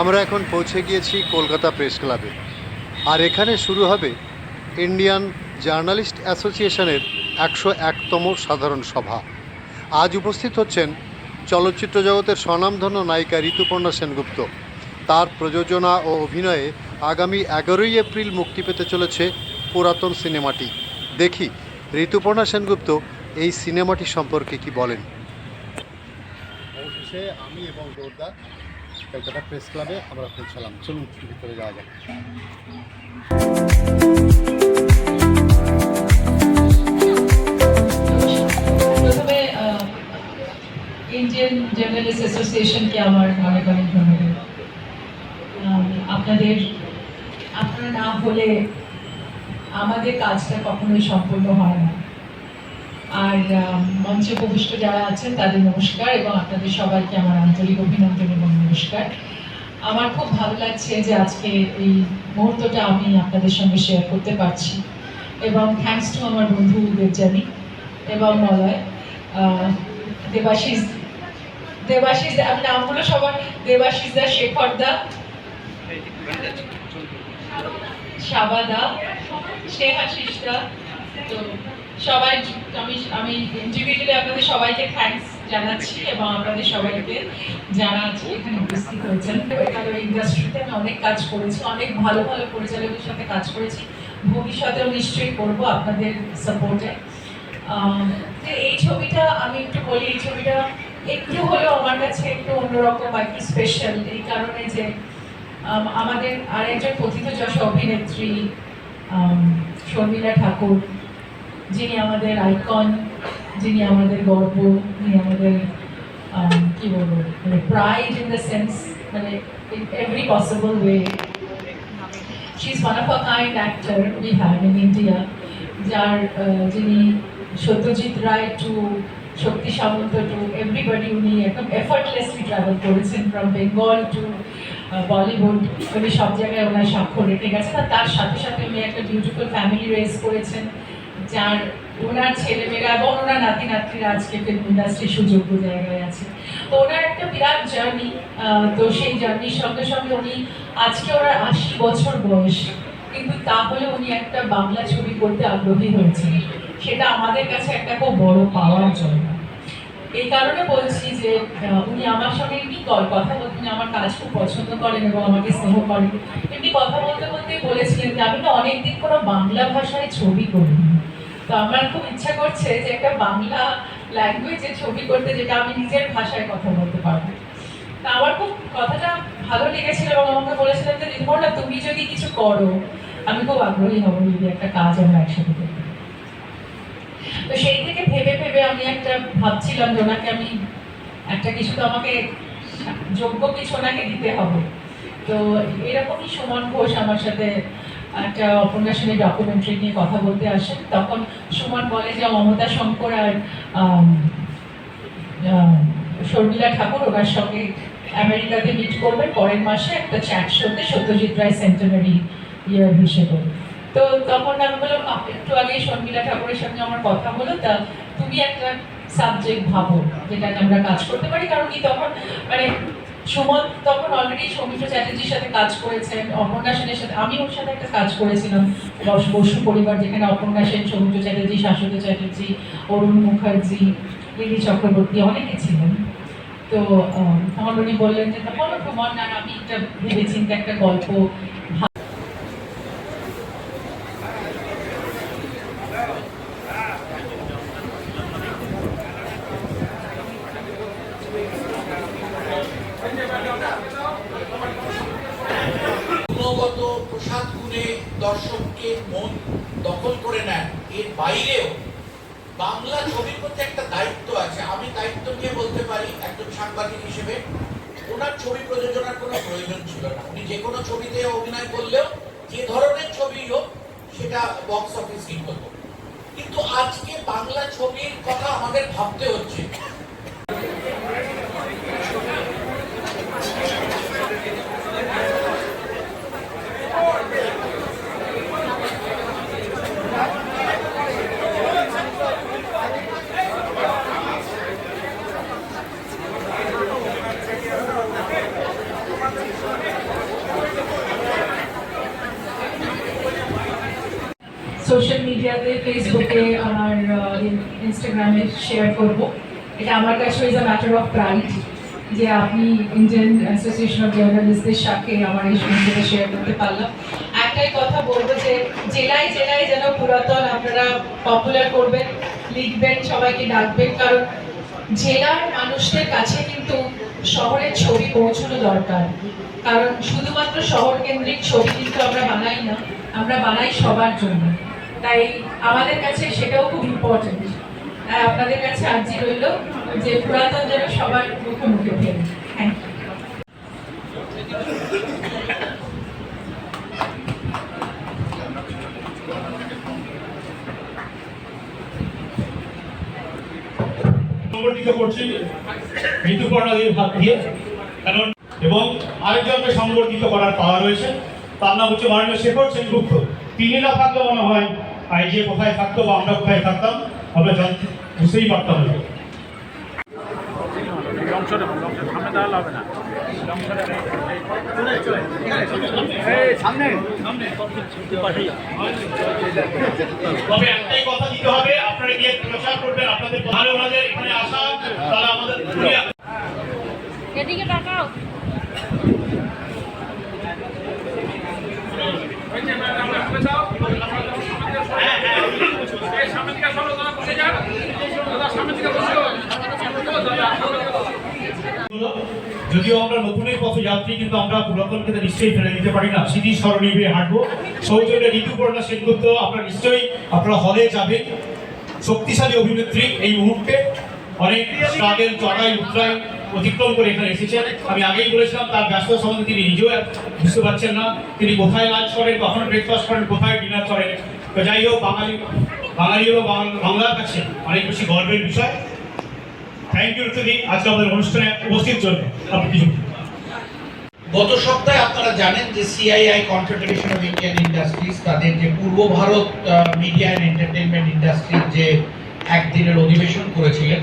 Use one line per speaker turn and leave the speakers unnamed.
আমরা এখন পৌঁছে গিয়েছি কলকাতা প্রেস ক্লাবে। আর এখানে শুরু হবে ইন্ডিয়ান জার্নালিস্ট অ্যাসোসিয়েশনের একশো একতম সাধারণ সভা। আজ উপস্থিত হচ্ছেন চলচ্চিত্র জগতের স্বনামধন্য নায়িকা ঋতুপর্ণা সেনগুপ্ত। তার প্রযোজনা ও অভিনয়ে আগামী এগারোই এপ্রিল মুক্তি পেতে চলেছে পুরাতন সিনেমাটি। দেখি, ঋতুপর্ণা সেনগুপ্ত এই সিনেমাটি সম্পর্কে কি বলেন? অবশেষে আমি এবং জোরদার কলকাতা প্রেস ক্লাবে আমরা পৌঁছালাম চলুন, ভিতরে যাওয়া যাক।
ইন্ডিয়ান জার্নালিস্ট অ্যাসোসিয়েশনকে আমার অনেক অনেক ধন্যবাদ। আপনাদের, আপনারা না হলে আমাদের কাজটা কখনোই সম্পূর্ণ হয় না। আর মঞ্চে উপবিষ্ট যারা আছেন, তাদের নমস্কার এবং আপনাদের সবাইকে আমার আন্তরিক অভিনন্দন এবং নমস্কার। আমার খুব ভালো লাগছে যে আজকে এই মুহূর্তটা আমি আপনাদের সঙ্গে শেয়ার করতে পারছি। এবং থ্যাঙ্কস টু আমার বন্ধু দেবজানী এবং মলয় দেবাশিস দেবাশিস নামগুলো সবার দেবাশিস দা শেখর দা শাবাদা স্নেহাশিস দা তো সবাই, আমি আমি ইন্ডিভিজুয়ালি আপনাদের সবাইকে থ্যাঙ্কস জানাচ্ছি এবং আপনাদের সবাইকে যারা এখানে উপস্থিত হয়েছেন। ইন্ডাস্ট্রিতে আমি অনেক কাজ করেছি, অনেক ভালো ভালো পরিচালকের সাথে কাজ করেছি। ভবিষ্যতেও নিশ্চয়ই করব আপনাদের সাপোর্টে এই ছবিটা আমি একটু বলি, এই ছবিটা একটু হলেও আমার কাছে একটু অন্যরকম একটু স্পেশাল এই কারণে যে আমাদের আর একজন কথিত যশ অভিনেত্রী শর্মিলা ঠাকুর যিনি আমাদের আইকন যিনি আমাদের গর্ব যিনি আমাদের আম, কি বলব মানে প্রাইড ইন দ্য সেন্স মানে in every possible way She's one of a kind actor we have in India, যার যিনি Satyajit Ray to Shakti Samanta to everybody উনি একদম এফার্টলেসলি ট্রাভেল করেছেন ফ্রম বেঙ্গল টু বলিউড উনি সব জায়গায় ওনার স্বাক্ষর রেখে গেছেন। আর তার সাথে সাথে উনি একটা বিউটিফুল ফ্যামিলি রেস করেছেন। যার ওনার ছেলেমেয়েরা এবং ওনার নাতি নাতনিরা আজকে ফিল্ম ইন্ডাস্ট্রি সুযোগ্য জায়গায় আছে। তো ওনার একটা বিরাট জার্নি তো সেই জার্নির সঙ্গে সঙ্গে উনি আজকে ওনার আশি বছর বয়স, কিন্তু তাহলে উনি একটা বাংলা ছবি করতে আগ্রহী হয়েছেন। সেটা আমাদের কাছে একটা খুব বড় পাওয়ার জন্য। এই কারণে বলছি যে উনি আমার সঙ্গে এমনি কথা বলতে, উনি আমার কাজ খুব পছন্দ করেন এবং আমাকে স্নেহ করেন। এমনি কথা বলতে বলতেই বলেছিলেন যে, আমি তো অনেকদিন কোনো বাংলা ভাষায় ছবি করিনি। তো আমার খুব ইচ্ছা করছে যে একটা বাংলা ল্যাঙ্গুয়েজে ছবি করতে যেটা আমি নিজের ভাষায় কথা বলতে পারব তা আমার খুব কথাটা ভালো লেগেছিল এবং আমাকে বলেছিলেন যে রিমোটা তুমি যদি কিছু করো, আমি খুব আগ্রহী হব যদি একটা কাজ আমরা একসাথে পারি। তো সেই থেকে ভেবে ভেবে আমি একটা ভাবছিলাম যে ওনাকে আমি একটা কিছু তো আমাকে যোগ্য কিছু ওনাকে দিতে হবে তো এরকমই সুমন ঘোষ আমার সাথে একটা উপন্যাসনের ডকুমেন্টারি নিয়ে কথা বলতে আসেন। তখন সুমন বলে যে মমতা শঙ্কর আর শর্মিলা ঠাকুর ওনার সঙ্গে আমেরিকাতে মিট করবেন পরের মাসে একটা চ্যাট শোতে সত্যজিৎ রায় সেন্টেনারি ইয়ার হিসেবে। তো তখন আমি বললাম একটু আগে শর্মিলা ঠাকুরের সঙ্গে আমার কথা হলো, তা তুমি একটা সাবজেক্ট ভাবো যেটা আমরা কাজ করতে পারি। কারণ কি তখন মানে সুমন তখন অলরেডি সৌমিত্র চ্যাটার্জির সাথে কাজ করেছেন, অপর্ণা সেনের সাথে, আমি ওর সাথে একটা কাজ করেছিলাম রস বসু পরিবার, যেখানে অপর্ণা সেন, সৌমিত্র চ্যাটার্জি, শাশ্বত চ্যাটার্জি, অরুণ মুখার্জি লিলি চক্রবর্তী অনেকে ছিলেন। তো তখন উনি বললেন যে বলো তোমার না আমি একটা ভেবেচিন্তে একটা গল্প
বাইরেও বাংলা ছবির প্রতি একটা দায়িত্ব আছে। আমি দায়িত্ব নিয়ে বলতে পারি, একজন সাংবাদিক হিসেবে, ওনার ছবি প্রযোজনার কোনো প্রয়োজন ছিল না। উনি যে কোনো ছবিতে অভিনয় করলেও, যে ধরনের ছবি হোক, সেটা বক্স অফিস হতো কিন্তু আজকে বাংলা ছবির কথা আমাদের ভাবতে হচ্ছে।
সোশ্যাল মিডিয়াতে ফেসবুকে আমার ইনস্টাগ্রামে শেয়ার করব। এটা আমার কাছে is a matter of pride যে আপনি ইন্ডিয়ান অ্যাসোসিয়েশন অফ জার্নালিস্টদের সাথে আমার এই সম্বন্ধে শেয়ার করতে পারলাম। একটাই কথা বলব যে জেলায় জেলায় যেন পুরাতন আপনারা পপুলার করবেন, লিখবেন, সবাইকে ডাকবেন, কারণ জেলার মানুষদের কাছে কিন্তু শহরের ছবি পৌঁছানো দরকার। কারণ শুধুমাত্র শহর কেন্দ্রিক ছবি কিন্তু আমরা বানাই না, আমরা বানাই সবার জন্য। তাই আমাদের কাছে সেটাও খুব ইম্পর্টেন্ট আপনাদের কাছে আর্জি রইল যে পুরাতন যেন সবার মুখে মুখে থ্যাংক ইউ
করছি দিয়ে, কারণ এবং আরেকজনকে সংগঠিত করার পাওয়া রয়েছে। তার নাম হচ্ছে মাননীয় শেখর সেনগুপ্ত। তিনি না থাকলে মনে হয় আইজে কোথায় থাকতো বা আমরা কোথায় থাকতাম আমরা বুঝতেই পারতাম না।
হবে
এদিকে তাকাও।
যদিও আমরা নতুনের পথে যাত্রী কিন্তু আমরা পুরাতনকে নিশ্চয়ই ফেলে দিতে পারি না। স্মৃতি স্মরণী হয়ে হাঁটবো। সৌজন্যে ঋতুপর্ণা সেনগুপ্ত, আপনারা নিশ্চয়ই আপনারা হলে যাবেন। শক্তিশালী অভিনেত্রী এই মুহূর্তে। অনেক স্ট্রাগেল চড়াই উত্তরাই অতিক্রম করে এখানে এসেছেন। আমি আগেই বলেছিলাম, তার ব্যস্ত সম্বন্ধে তিনি নিজেও বুঝতে পারছেন না। তিনি কোথায় লাঞ্চ করেন, কখন ব্রেকফাস্ট করেন, কোথায় ডিনার করেন। তো যাই হোক, বাঙালি বাঙালি বাং- বাংলার কাছে অনেক বেশি গর্বের বিষয়। থ্যাংক ইউ আজকে আমাদের অনুষ্ঠানে উপস্থিত জন্য আপনি
গত সপ্তাহে আপনারা জানেন যে CII Confederation of Indian Industries তাদের যে পূর্ব ভারত মিডিয়া এন্টারটেনমেন্ট ইন্ডাস্ট্রির যে একদিনের অধিবেশন করেছিলেন